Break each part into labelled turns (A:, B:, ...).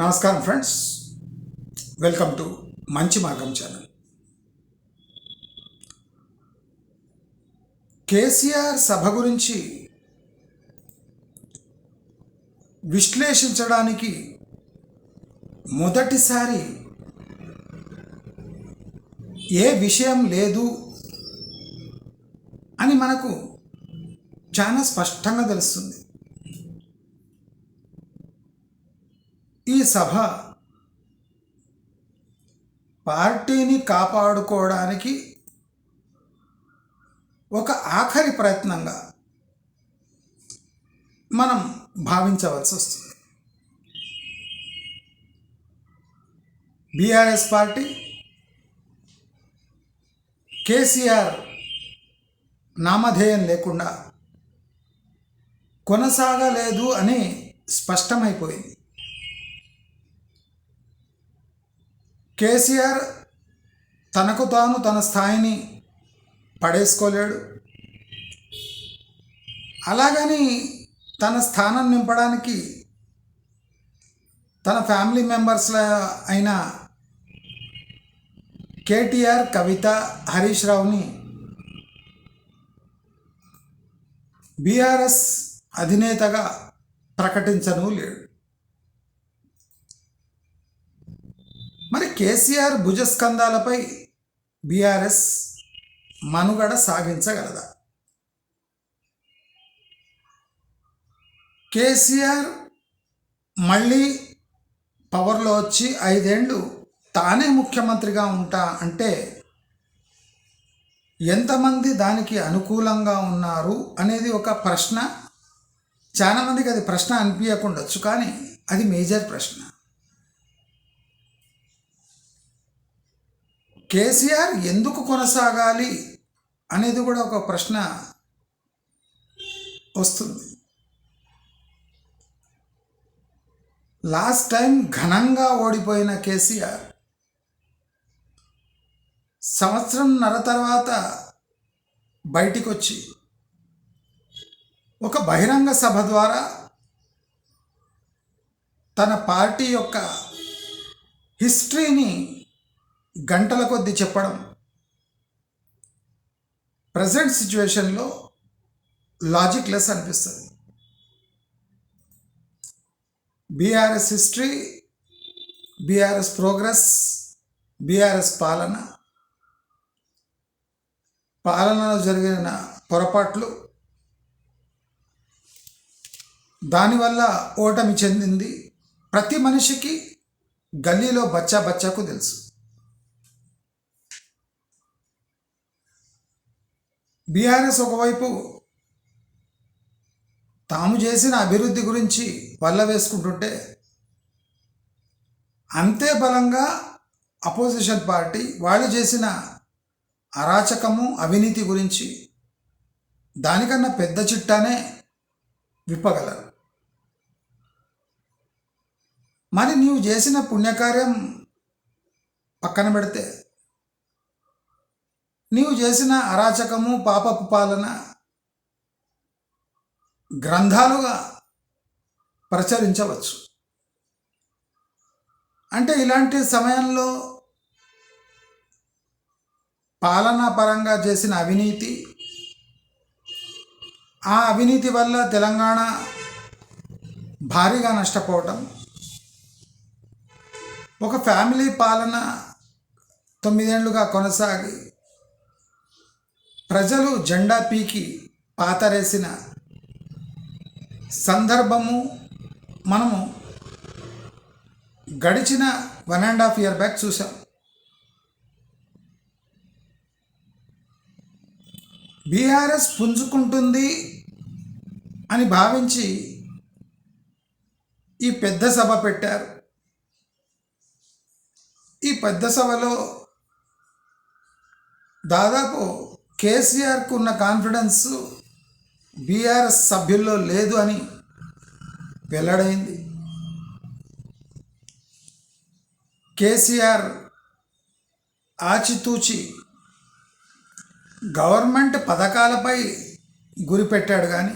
A: నమస్కారం friends. Welcome to మంచి మార్గం ఛానల్. కేసీఆర్ సభ గురించి విశ్లేషించడానికి మొదటిసారి ఏ విషయం లేదు అని మనకు చాలా స్పష్టంగా తెలుస్తుంది. ఈ సభ పార్టీని కాపాడుకోవడానికి ఒక ఆఖరి ప్రయత్నంగా మనం భావించవలసి వస్తుంది. బీఆర్ఎస్ పార్టీ కేసీఆర్ నామధేయం లేకుండా కొనసాగలేదు అని స్పష్టమైపోయింది. కేసీఆర్ తనకు తాను తన స్థాయిని పడేసుకోలేడు. అలాగని తన స్థానం నింపడానికి తన ఫ్యామిలీ మెంబర్స్ల అయిన కేటీఆర్ కవిత హరీష్ రావుని బీఆర్ఎస్ అధినేతగా ప్రకటించను లేడు. మరి కేసీఆర్ భుజస్కంధాలపై బీఆర్ఎస్ మనుగడ సాగించగలదా? కేసీఆర్ మళ్ళీ పవర్లో వచ్చి ఐదేండ్లు తానే ముఖ్యమంత్రిగా ఉంటా అంటే ఎంతమంది దానికి అనుకూలంగా ఉన్నారు అనేది ఒక ప్రశ్న. చాలామందికి అది ప్రశ్న అనిపించకుండొచ్చు కానీ అది మేజర్ ప్రశ్న. కేసీఆర్ ఎందుకు కొనసాగాలి అనేది కూడా ఒక ప్రశ్న వస్తుంది. లాస్ట్ టైం ఘనంగా ఓడిపోయిన కేసీఆర్ సంవత్సరం నర తర్వాత బయటికి వచ్చి ఒక బహిరంగ సభ ద్వారా తన పార్టీ యొక్క హిస్టరీని గంటల కొద్దీ చెప్పడం. ప్రజెంట్ సిచ్యువేషన్లో లాజిక్ లెస్ అనిపిస్తుంది. BRS history BRS progress BRS పాలన పాలనలో జరిగిన పొరపాట్లు దానివల్ల ఓటమి చెందింది. ప్రతి మనిషికి గల్లీలో బచ్చా బచ్చాకు తెలుసు. బీఆర్ఎస్ ఒకవైపు తాము చేసిన అభివృద్ధి గురించి వల్ల వేసుకుంటుంటే అంతే బలంగా అపోజిషన్ పార్టీ వాళ్ళు చేసిన అరాచకము అవినీతి గురించి దానికన్నా పెద్ద చిట్టానే విప్పగలరు. మరి నీవు చేసిన పుణ్యకార్యం పక్కన పెడితే నీవు చేసిన అరాచకము పాపపు పాలన గ్రంథాలుగా ప్రచురించవచ్చు. అంటే ఇలాంటి సమయంలో పాలనా పరంగా చేసిన అవినీతి ఆ అవినీతి వల్ల తెలంగాణ భారీగా నష్టపోవటం ఒక ఫ్యామిలీ పాలన తొమ్మిదేళ్ళుగా కొనసాగి ప్రజలు జెండా పీకి పాతరేసిన సందర్భము మనము గడిచిన one and half year back చూసాం బీఆర్ఎస్ పుంజుకుంటుంది అని భావించి ఈ పెద్ద సభ పెట్టారు. ఈ పెద్ద సభలో దాదాపు కేసీఆర్కు ఉన్న కాన్ఫిడెన్స్ బీఆర్ఎస్ సభ్యుల్లో లేదు అని వెల్లడైంది. కేసీఆర్ ఆచితూచి గవర్నమెంట్ పథకాలపై గురిపెట్టాడు కానీ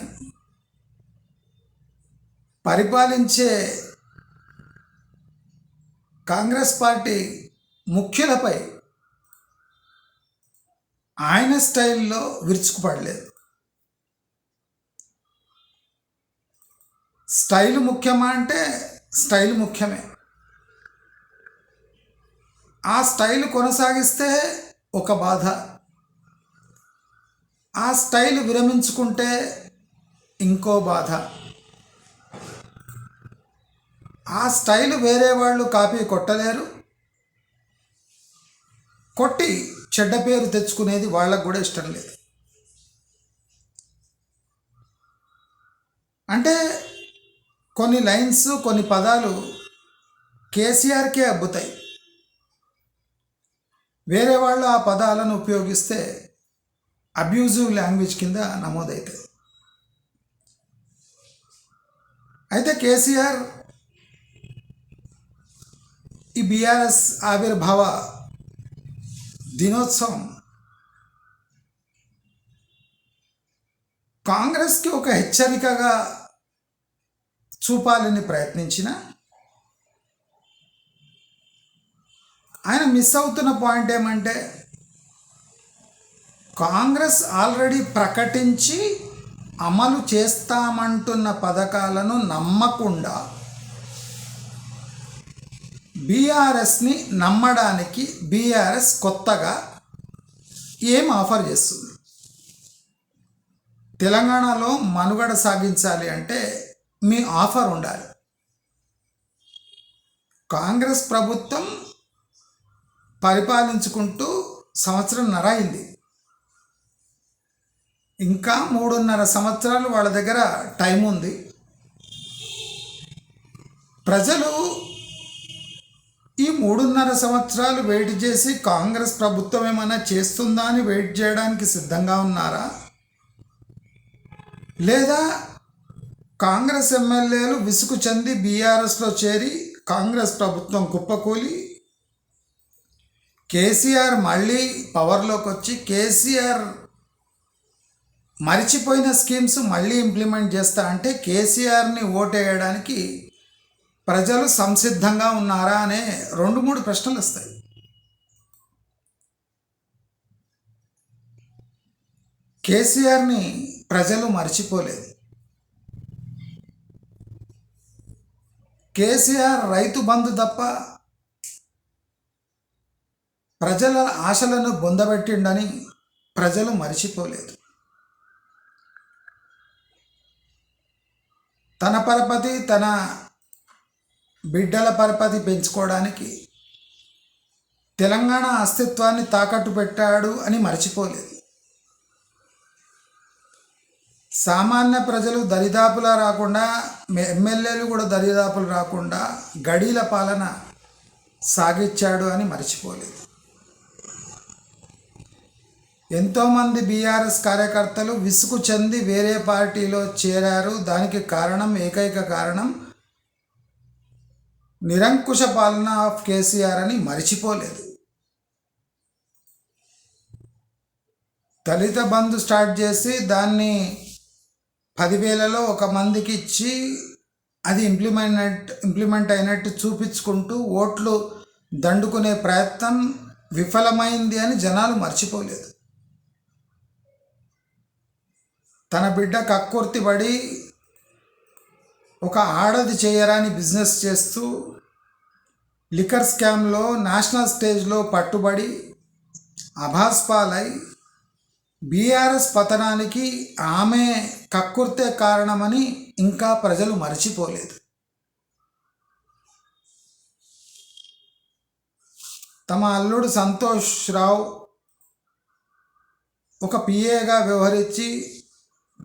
A: పరిపాలించే కాంగ్రెస్ పార్టీ ముఖ్యులపై ఆయన స్టైల్లో విరుచుకుపడలేదు. స్టైల్ ముఖ్యమా అంటే స్టైల్ ముఖ్యమే. ఆ స్టైల్ కొనసాగిస్తే ఒక బాధ. ఆ స్టైల్ విరమించుకుంటే ఇంకో బాధ. ఆ స్టైల్ వేరే వాళ్ళు కాపీ కొట్టలేరు. కొట్టి చెడ్డ పేరు తెచ్చుకునేది వాళ్ళకు కూడా ఇష్టం లేదు. అంటే కొన్ని లైన్స్ కొన్ని పదాలు కేసీఆర్కే అబ్బుతాయి. వేరే వాళ్ళు ఆ పదాలను ఉపయోగిస్తే అబ్యూజివ్ లాంగ్వేజ్ కింద నమోదవుతుంది అయితే కేసీఆర్ ఈ బీఆర్ఎస్ ఆవిర్భావ దినోత్సవం. కాంగ్రెస్కి ఒక హెచ్చరికగా చూపాలని ప్రయత్నించిన ఆయన మిస్ అవుతున్న పాయింట్ ఏమంటే కాంగ్రెస్ ఆల్రెడీ ప్రకటించి అమలు చేస్తామంటున్న పథకాలను నమ్మకుండా బీఆర్ఎస్ని నమ్మడానికి బీఆర్ఎస్ కొత్తగా ఏం ఆఫర్ చేస్తుంది? తెలంగాణలో మనుగడ సాగించాలి అంటే మీ ఆఫర్ ఉండాలి. కాంగ్రెస్ ప్రభుత్వం పరిపాలించుకుంటూ సంవత్సరం నరైంది. ఇంకా మూడున్నర సంవత్సరాలు వాళ్ళ దగ్గర టైం ఉంది. ప్రజలు ఈ మూడున్నర సంవత్సరాలు వెయిట్ చేసి కాంగ్రెస్ ప్రభుత్వం ఏమైనా చేస్తుందా అని వెయిట్ చేయడానికి సిద్ధంగా ఉన్నారా? లేదా కాంగ్రెస్ ఎమ్మెల్యేలు విసుగు చెంది బీఆర్ఎస్లో చేరి కాంగ్రెస్ ప్రభుత్వం కుప్పకూలి? కేసీఆర్ మళ్ళీ పవర్లోకి వచ్చి కేసీఆర్ మరిచిపోయిన స్కీమ్స్ మళ్ళీ ఇంప్లిమెంట్ చేస్తా అంటే కేసీఆర్ని ఓటేయడానికి ప్రజలు సంసిద్ధంగా ఉన్నారా అనే రెండు మూడు ప్రశ్నలు వస్తాయి. కేసీఆర్ని ప్రజలు మర్చిపోలేదు. కేసీఆర్ రైతు బంధు తప్ప ప్రజల ఆశలను బొందబెట్టిండని ప్రజలు మరిచిపోలేదు. తన పరపతి తన బిడ్డల పరపతి పెంచుకోవడానికి తెలంగాణ అస్తిత్వాన్ని తాకట్టు పెట్టాడు అని మర్చిపోలేదు. సామాన్య ప్రజలు దరిదాపులా రాకుండా ఎమ్మెల్యేలు కూడా దరిదాపులు రాకుండా గడీల పాలన సాగించాడు అని మర్చిపోలేదు. ఎంతోమంది బీఆర్ఎస్ కార్యకర్తలు విసుగు చెంది వేరే పార్టీలో చేరారు. దానికి కారణం ఏకైక కారణం నిరంకుశ పాలన ఆఫ్ కేసీఆర్ అని మరిచిపోలేదు. దళిత బంధు స్టార్ట్ చేసి దాన్ని పదివేలలో ఒక మందికి ఇచ్చి అది ఇంప్లిమెంట్ ఇంప్లిమెంట్ అయినట్టు చూపించుకుంటూ ఓట్లు దండుకునే ప్రయత్నం విఫలమైంది అని జనాలు మర్చిపోలేదు. తన బిడ్డ కక్కుర్తి పడి ఒక ఆడది చేయరాని బిజినెస్ చేస్తూ లిక్కర్ స్కామ్లో నేషనల్ స్టేజ్లో పట్టుబడి అభాస్పాలై బీఆర్ఎస్ పతనానికి ఆమె కక్కుర్తే కారణమని ఇంకా ప్రజలు మర్చిపోలేదు. తమ అల్లుడు సంతోష్ రావు ఒక పిఏగా వ్యవహరించి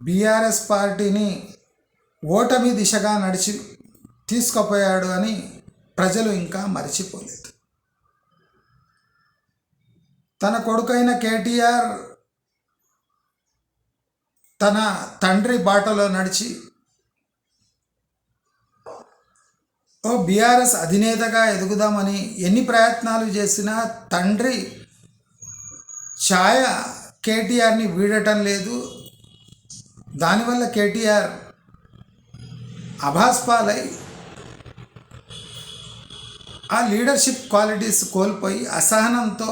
A: బీఆర్ఎస్ పార్టీని ఓటమి దిశగా నడిచి తీసుకుపోయాడు అని ప్రజలు ఇంకా మర్చిపోలేదు. తన కొడుకైన కేటీఆర్ తన తండ్రి బాటలో నడిచి ఓ బీఆర్ఎస్ అధినేతగా ఎదుగుదామని ఎన్ని ప్రయత్నాలు చేసినా తండ్రి ఛాయ కేటీఆర్ని వీడటం లేదు. దానివల్ల కేటీఆర్ అభాస్పాలై ఆ లీడర్షిప్ క్వాలిటీస్ కోల్పోయి అసహనంతో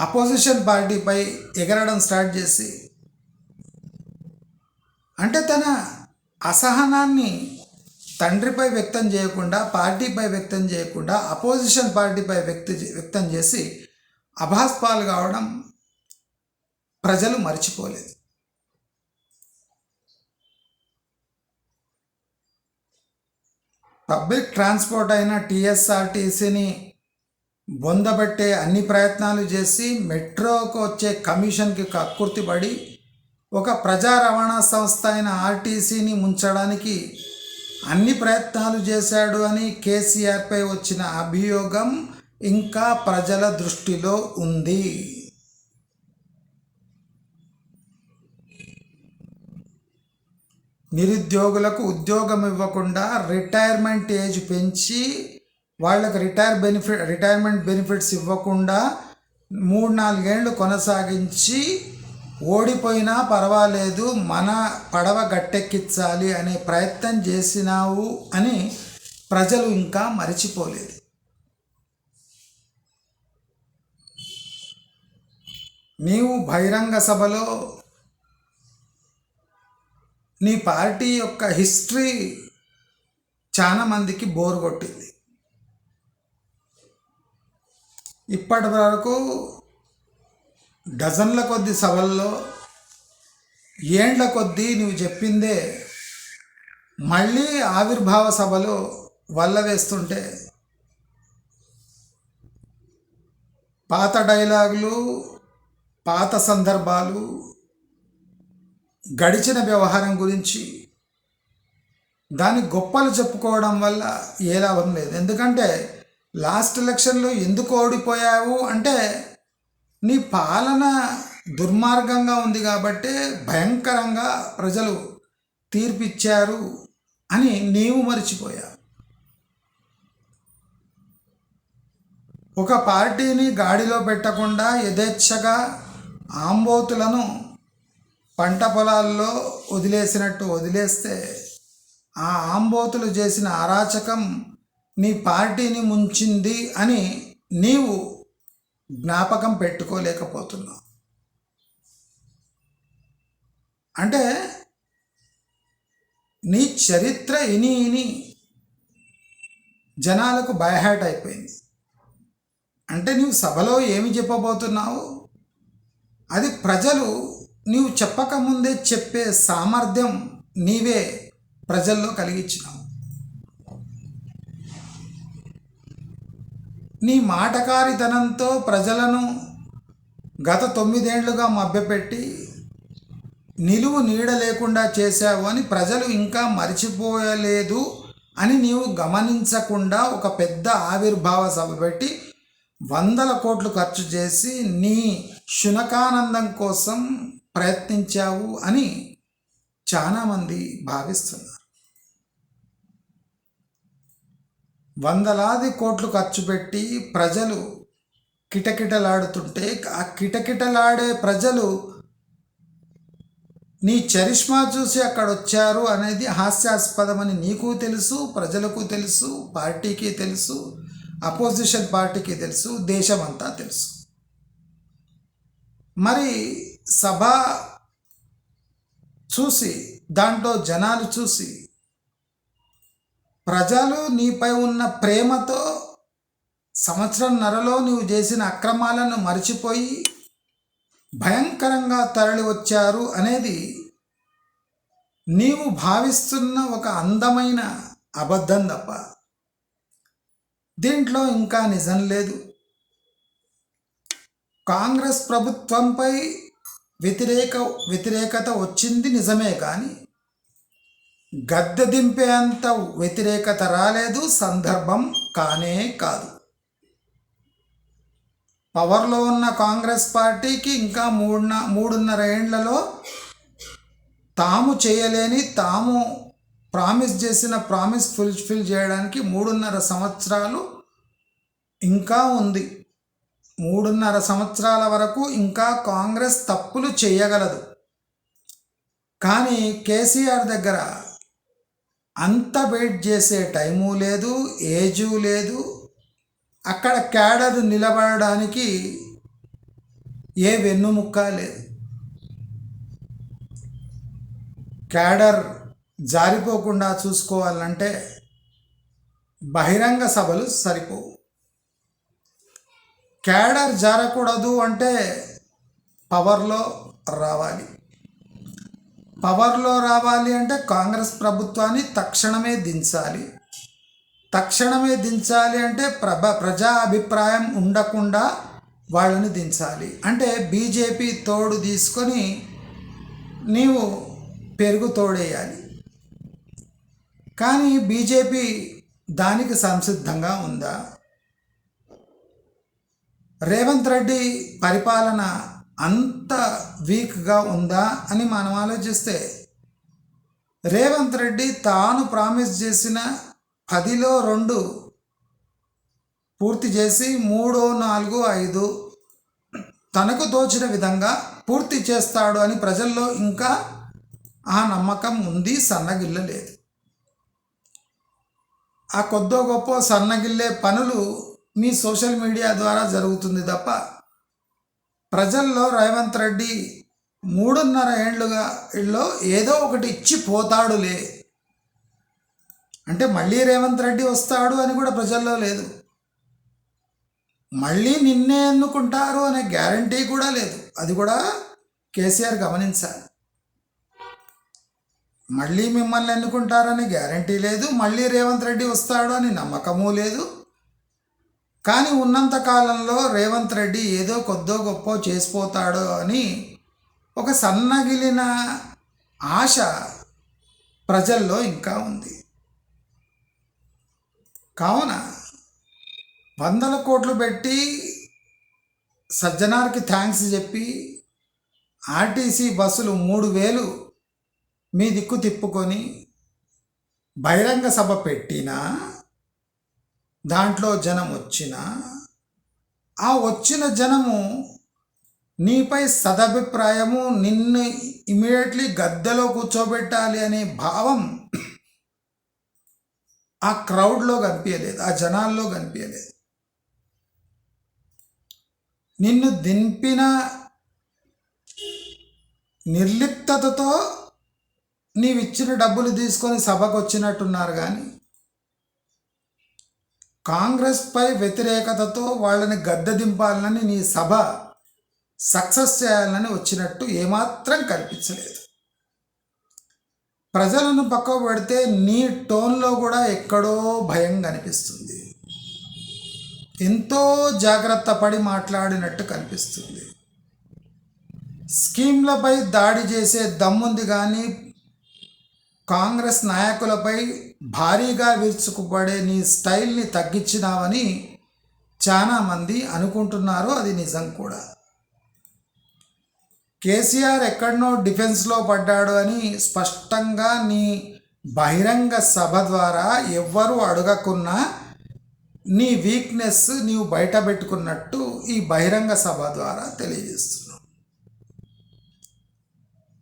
A: అపోజిషన్ పార్టీపై ఎగరడం స్టార్ట్ చేసి అంటే తన అసహనాన్ని తండ్రిపై వ్యక్తం చేయకుండా పార్టీపై వ్యక్తం చేయకుండా అపోజిషన్ పార్టీపై వ్యక్తి వ్యక్తం చేసి అభాస్పాలు కావడం ప్రజలు మర్చిపోలేదు. పబ్లిక్ ట్రాన్స్పోర్ట్ అయిన టీఎస్ఆర్టీసీని బొందబెట్టే అన్ని ప్రయత్నాలు చేసి మెట్రోకు వచ్చే కమిషన్కి కక్కుర్తిపడి ఒక ప్రజా రవాణా సంస్థ అయిన ఆర్టీసీని ముంచడానికి అన్ని ప్రయత్నాలు చేశాడు అని కేసీఆర్పై వచ్చిన అభియోగం ఇంకా ప్రజల దృష్టిలో ఉంది. నిరుద్యోగులకు ఉద్యోగం ఇవ్వకుండా రిటైర్మెంట్ ఏజ్ పెంచి వాళ్ళకి రిటైర్ బెనిఫిట్ రిటైర్మెంట్ బెనిఫిట్స్ ఇవ్వకుండా మూడు నాలుగేళ్ళు కొనసాగించి ఓడిపోయినా పర్వాలేదు మన పడవ గట్టెక్కించాలి అనే ప్రయత్నం చేసినావు అని ప్రజలు ఇంకా మరిచిపోలేదు. నీవు బహిరంగ సభలో నీ పార్టీ యొక్క హిస్టరీ చాలా మందికి బోర్ కొట్టింది. ఇప్పటి వరకు డజన్ల కొద్ది సభల్లో ఏండ్ల కొద్దీ నువ్వు చెప్పిందే మళ్ళీ ఆవిర్భావ సభలో వల్ల వేస్తుంటే పాత డైలాగులు పాత సందర్భాలు గడిచిన వ్యవహారం గురించి దాని గొప్పలు చెప్పుకోవడం వల్ల ఏ లాభం లేదు. ఎందుకంటే లాస్ట్ ఎలక్షన్లో ఎందుకు ఓడిపోయావు అంటే నీ పాలన దుర్మార్గంగా ఉంది కాబట్టి భయంకరంగా ప్రజలు తీర్పిచ్చారు అని నీవు మరిచిపోయావు. ఒక పార్టీని గాడిలో పెట్టకుండా యథేచ్ఛగా ఆంబోతులను పంట పొలాల్లో వదిలేసినట్టు వదిలేస్తే ఆ ఆంబోతులు చేసిన అరాచకం నీ పార్టీని ముంచింది అని నీవు జ్ఞాపకం పెట్టుకోలేకపోతున్నావు. అంటే నీ చరిత్ర ఇని ఇని జనాలకు బైహాట్ అయిపోయింది. అంటే నీవు సభలో ఏమి చెప్పబోతున్నావు? అది ప్రజలు నీవు చెప్పకముందే చెప్పే సామర్థ్యం నీవే ప్రజల్లో కలిగించినావు నీ మాటకారితనంతో ప్రజలను గత తొమ్మిదేండ్లుగా మభ్యపెట్టి నిలువు నీడ లేకుండా చేశావు అని ప్రజలు ఇంకా మర్చిపోయలేదు అని నీవు గమనించకుండా ఒక పెద్ద ఆవిర్భావ సభ పెట్టి వందల కోట్లు ఖర్చు చేసి నీ శునకానందం కోసం ప్రయత్నించావు అని చాలామంది భావిస్తున్నారు. వందలాది కోట్లు ఖర్చు పెట్టి ప్రజలు కిటకిటలాడుతుంటే ఆ కిటకిటలాడే ప్రజలు నీ చరిష్మా చూసి అక్కడ వచ్చారు అనేది హాస్యాస్పదమని నీకు తెలుసు ప్రజలకు తెలుసు పార్టీకి తెలుసు అపోజిషన్ పార్టీకి తెలుసు దేశమంతా తెలుసు. మరి సభ చూసి దాంట్లో జనాలు చూసి ప్రజలు నీపై ఉన్న ప్రేమతో సంవత్సరంన్నరలో నీవు చేసిన అక్రమాలను మరచిపోయి భయంకరంగా తరలి వచ్చారు అనేది నీవు భావిస్తున్న ఒక అందమైన అబద్ధం తప్ప. దీంట్లో ఇంకా నిజం లేదు. కాంగ్రెస్ ప్రభుత్వంపై వ్యతిరేక వ్యతిరేకత వచ్చింది నిజమే కానీ గద్దె దింపేంత వ్యతిరేకత రాలేదు సందర్భం కానే కాదు. పవర్లో ఉన్న కాంగ్రెస్ పార్టీకి ఇంకా మూడున్న మూడున్నర ఏండ్లలో తాము చేయలేని తాము ప్రామిస్ చేసిన ప్రామిస్ ఫుల్ఫిల్ చేయడానికి మూడున్నర సంవత్సరాలు ఇంకా ఉంది. మూడున్నర సంవత్సరాల వరకు ఇంకా కాంగ్రెస్ తప్పులు చేయగలదు. కానీ కేసీఆర్ దగ్గర అంత వెయిట్ చేసే టైము లేదు ఏజు లేదు. అక్కడ క్యాడర్ నిలబడడానికి ఏ వెన్నుముక్క లేదు. క్యాడర్ జారిపోకుండా చూసుకోవాలంటే బహిరంగ సభలు సరిపోవు. క్యాడర్ జారకూడదు అంటే పవర్లో రావాలి. పవర్లో రావాలి అంటే కాంగ్రెస్ ప్రభుత్వాన్ని తక్షణమే దించాలి. తక్షణమే దించాలి అంటే ప్రభ ప్రజా అభిప్రాయం ఉండకుండా వాళ్ళని దించాలి. అంటే బీజేపీ తోడు తీసుకొని నీవు పెరుగు తోడేయాలి. కానీ బీజేపీ దానికి సంసిద్ధంగా ఉందా? రేవంత్ రెడ్డి పరిపాలన అంత వీక్గా ఉందా అని మనం ఆలోచిస్తే రేవంత్ రెడ్డి తాను ప్రామిస్ చేసిన పదిలో రెండు పూర్తి చేసి మూడో నాలుగు ఐదు తనకు తోచిన విధంగా పూర్తి చేస్తాడు అని ప్రజల్లో ఇంకా ఆ నమ్మకం ఉంది సన్నగిల్లలేదు ఆ కొద్దో గొప్ప సన్నగిల్లే పనులు మీ సోషల్ మీడియా ద్వారా జరుగుతుంది తప్ప ప్రజల్లో రేవంత్ రెడ్డి మూడున్నర ఏండ్లుగా లో ఏదో ఒకటి ఇచ్చి పోతాడులే. అంటే మళ్ళీ రేవంత్ రెడ్డి వస్తాడు అని కూడా ప్రజల్లో లేదు. మళ్ళీ నిన్నే ఎన్నుకుంటారు అనే గ్యారంటీ కూడా లేదు. అది కూడా కేసీఆర్ గమనించాలి. మళ్ళీ మిమ్మల్ని ఎన్నుకుంటారని గ్యారంటీ లేదు. మళ్ళీ రేవంత్ రెడ్డి వస్తాడు అని నమ్మకము లేదు. కానీ ఉన్నంత కాలంలో రేవంత్ రెడ్డి ఏదో కొద్దో గొప్ప చేసిపోతాడో అని ఒక సన్నగిలిన ఆశ ప్రజల్లో ఇంకా ఉంది. కావున వందల కోట్లు పెట్టి సజ్జనార్కి థ్యాంక్స్ చెప్పి ఆర్టీసీ బస్సులు మూడు వేలు మీ దిక్కు తిప్పుకొని బహిరంగ సభ పెట్టినా దాంట్లో జనం వచ్చిన ఆ వచ్చిన జనము నీపై సదభిప్రాయము నిన్ను ఇమీడియట్లీ గద్దెలో కూర్చోబెట్టాలి అనే భావం ఆ క్రౌడ్లో కనిపించలేదు ఆ జనాల్లో కనిపించలేదు. నిన్ను దింపిన నిర్లిప్తతతో నీవిచ్చిన డబ్బులు తీసుకొని సభకు వచ్చినట్టున్నారు కానీ కాంగ్రెస్పై వ్యతిరేకతతో వాళ్ళని గద్దె దింపాలని నీ సభ సక్సెస్ చేయాలని వచ్చినట్టు ఏమాత్రం కనిపించలేదు. ప్రజలను పక్కకు పెడితే నీ టోన్లో కూడా ఎక్కడో భయం కనిపిస్తుంది. ఎంతో జాగ్రత్త పడి మాట్లాడినట్టు కనిపిస్తుంది. స్కీమ్లపై దాడి చేసే దమ్ముంది కానీ కాంగ్రెస్ నాయకులపై భారీగా విరుచుకుపడే నీ స్టైల్ని తగ్గించినావని చాలామంది అనుకుంటున్నారు. అది నిజం కూడా. కేసీఆర్ ఎక్కడనో డిఫెన్స్లో పడ్డాడు అని స్పష్టంగా నీ బహిరంగ సభ ద్వారా ఎవ్వరూ అడగకున్నా నీ వీక్నెస్ నీవు బయట పెట్టుకున్నట్టు ఈ బహిరంగ సభ ద్వారా తెలియజేస్తున్నావు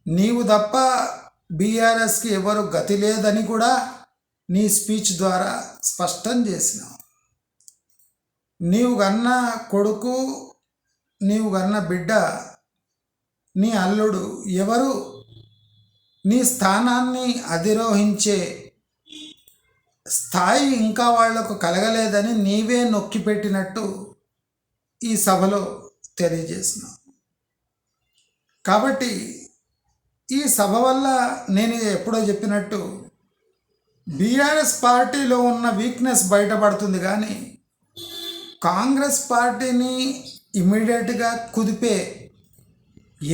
A: నీవు తప్ప బీఆర్ఎస్కి ఎవరు గతి లేదని కూడా నీ స్పీచ్ ద్వారా స్పష్టం చేసినావు నీవు కన్న కొడుకు నీవు కన్న బిడ్డ నీ అల్లుడు ఎవరు? నీ స్థానాన్ని అధిరోహించే స్థాయి ఇంకా వాళ్ళకు కలగలేదని నీవే నొక్కి పెట్టినట్టు ఈ సభలో తెలియజేసినావు కాబట్టి ఈ సభ వల్ల నేను ఎప్పుడో చెప్పినట్టు బీఆర్ఎస్ పార్టీలో ఉన్న వీక్నెస్ బయటపడుతుంది కానీ కాంగ్రెస్ పార్టీని ఇమ్మీడియట్గా కుదిపే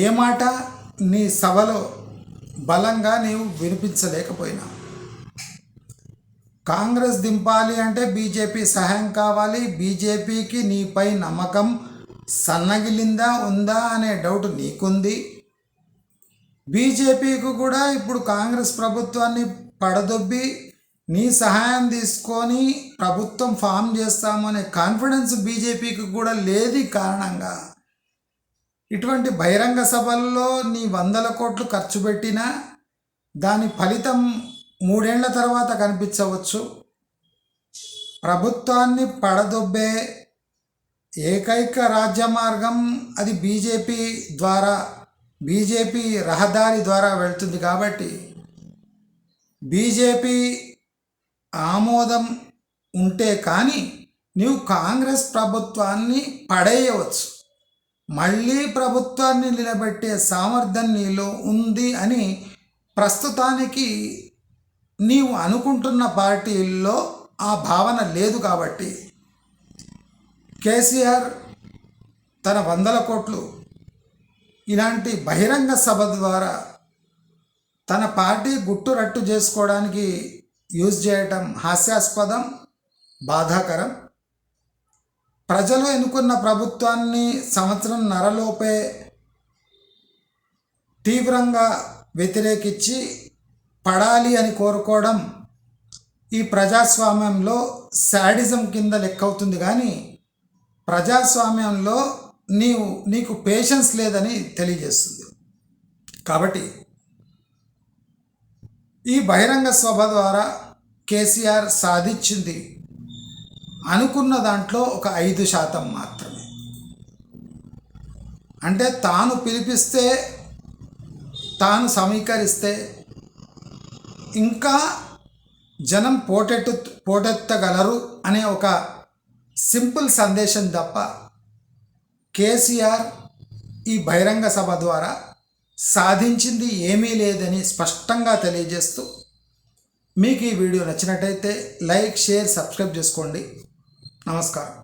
A: ఏ మాట నీ సభలో బలంగా నీవు వినిపించలేకపోయినా. కాంగ్రెస్ దింపాలి అంటే బీజేపీ సహాయం కావాలి బీజేపీకి నీపై నమ్మకం సన్నగిలిందా ఉందా అనే డౌట్ నీకుంది. బీజేపీకి కూడా ఇప్పుడు కాంగ్రెస్ ప్రభుత్వాన్ని పడదొబ్బి నీ సహాయం తీసుకొని ప్రభుత్వం ఫామ్ చేస్తామనే కాన్ఫిడెన్స్ బీజేపీకి కూడా లేది కారణంగా ఇటువంటి బహిరంగ సభల్లో నీ వందల కోట్లు ఖర్చు పెట్టినా దాని ఫలితం మూడేళ్ళ తర్వాత కనిపించవచ్చు. ప్రభుత్వాన్ని పడదొబ్బే ఏకైక రాజ్య మార్గం అది బీజేపీ ద్వారా బీజేపీ రహదారి ద్వారా వెళ్తుంది కాబట్టి బీజేపీ ఆమోదం ఉంటే కానీ నీవు కాంగ్రెస్ ప్రభుత్వాన్ని పడేయవచ్చు. మళ్ళీ ప్రభుత్వాన్ని నిలబెట్టే సామర్థ్యం నీలో ఉంది అని ప్రస్తుతానికి నీవు అనుకుంటున్న పార్టీల్లో ఆ భావన లేదు కాబట్టి కేసీఆర్ తన వందల కోట్లు ఇలాంటి బహిరంగ సభ ద్వారా తన పార్టీ గుట్టు రట్టు చేసుకోవడానికి యూజ్ చేయటం హాస్యాస్పదం బాధాకరం. ప్రజలు ఎన్నుకున్న ప్రభుత్వాన్ని సంవత్సరం నరలోపే తీవ్రంగా వ్యతిరేకించి పడాలి అని కోరుకోవడం ఈ ప్రజాస్వామ్యంలో శాడిజం కింద లెక్కవుతుంది. కానీ ప్రజాస్వామ్యంలో నీవు నీకు పేషెన్స్ లేదని తెలియజేస్తుంది. కాబట్టి ఈ బహిరంగ సభ ద్వారా కేసీఆర్ సాధించింది అనుకున్న దాంట్లో ఒక ఐదు శాతం మాత్రమే. అంటే తాను పిలిపిస్తే తాను సమీకరిస్తే ఇంకా జనం పోటెట్టు పోటెత్తగలరు అనే ఒక సింపుల్ సందేశం తప్ప కేసీఆర్ ఈ బహిరంగ సభ ద్వారా సాధించింది ఏమీ లేదని స్పష్టంగా తెలియజేస్తూ మీకు ఈ వీడియో నచ్చినట్టయితే లైక్ షేర్ సబ్స్క్రైబ్ చేసుకోండి. నమస్కారం.